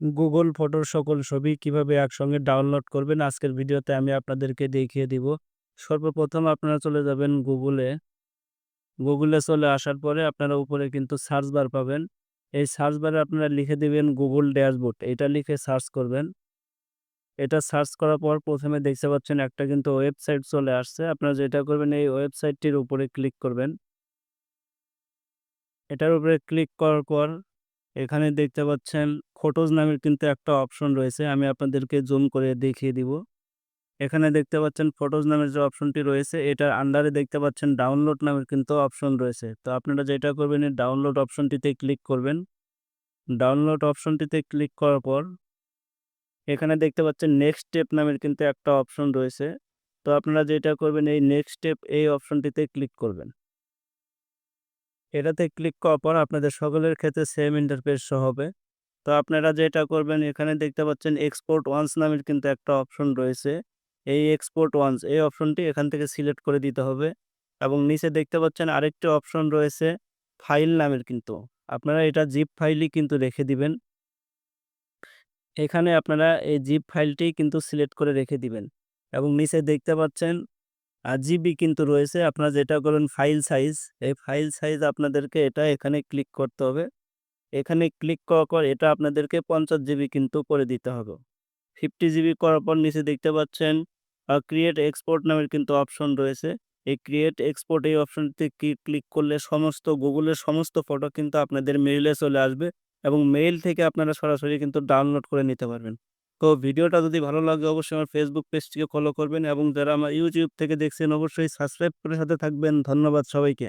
Google ফটোর সকল ছবি কীভাবে একসঙ্গে ডাউনলোড করবেন, আজকের ভিডিওতে আমি আপনাদেরকে দেখিয়ে দিব। সর্বপ্রথম আপনারা চলে যাবেন গুগলে গুগলে চলে আসার পরে আপনারা উপরে কিন্তু সার্চ বার পাবেন। এই সার্চ বারে আপনারা লিখে দিবেন গুগল ড্যাশবোর্ড এটা লিখে সার্চ করবেন। এটা সার্চ করার পর প্রথমে দেখতে পাচ্ছেন একটা কিন্তু ওয়েবসাইট চলে আসছে, আপনারা যেটা করবেন এই ওয়েবসাইটটির উপরে ক্লিক করবেন। এটার উপরে ক্লিক করার পর এখানে দেখতে পাচ্ছেন ফটোজ নামের কিন্তু একটা অপশন রয়েছে। আমি আপনাদেরকে জুম করে দেখিয়ে দিব। এখানে দেখতে পাচ্ছেন ফটোজ নামের যে অপশনটি রয়েছে, এটার আন্ডারে দেখতে পাচ্ছেন ডাউনলোড নামের কিন্তু অপশন রয়েছে। তো আপনারা যেটা করবেন, এই ডাউনলোড অপশনটিতে ক্লিক করবেন। ডাউনলোড অপশনটিতে ক্লিক করার পর এখানে দেখতে পাচ্ছেন নেক্সট স্টেপ নামের কিন্তু একটা অপশন রয়েছে। তো আপনারা যেটা করবেন, এই নেক্সট স্টেপ এই অপশনটিতে ক্লিক করবেন। এটাতে ক্লিক করার পর আপনাদের সকলের ক্ষেত্রে সেম ইন্টারফেস হবে। তো আপনারা যেটা করবেন, এখানে দেখতে পাচ্ছেন এক্সপোর্ট ওয়ান্স নামের কিন্তু একটা অপশন রয়েছে। এই এক্সপোর্ট ওয়ান্স এই অপশনটি এখান থেকে সিলেক্ট করে দিতে হবে। এবং নিচে দেখতে পাচ্ছেন আরেকটি অপশন রয়েছে ফাইল নামের কিন্তু। আপনারা এটা জিপ ফাইলই কিন্তু রেখে দিবেন। এখানে আপনারা এই জিপ ফাইলটি কিন্তু সিলেক্ট করে রেখে দিবেন। এবং নিচে দেখতে পাচ্ছেন জিবি কিন্তু রয়েছে। আপনারা যেটা করেন ফাইল সাইজ, এই ফাইল সাইজ আপনাদেরকে এটা এখানে ক্লিক করতে হবে। এখানে ক্লিক করার পর এটা আপনাদেরকে পঞ্চাশ জিবি কিন্তু করে দিতে হবে। ফিফটি জিবি করার পর নিচে দেখতে পাচ্ছেন ক্রিয়েট এক্সপোর্ট নামের কিন্তু অপশন রয়েছে। এই ক্রিয়েট এক্সপোর্ট এই অপশনটিতে ক্লিক করলে সমস্ত গুগলের সমস্ত ফটো কিন্তু আপনাদের মেইলে চলে আসবে এবং মেইল থেকে আপনারা সরাসরি কিন্তু ডাউনলোড করে নিতে পারবেন। তো ভিডিওটা যদি ভালো লাগে অবশ্যই আমার ফেসবুক পেজটিকে ফলো করবেন এবং যারা আমার ইউটিউব থেকে দেখছেন অবশ্যই সাবস্ক্রাইব করে সাথে থাকবেন। ধন্যবাদ সবাইকে।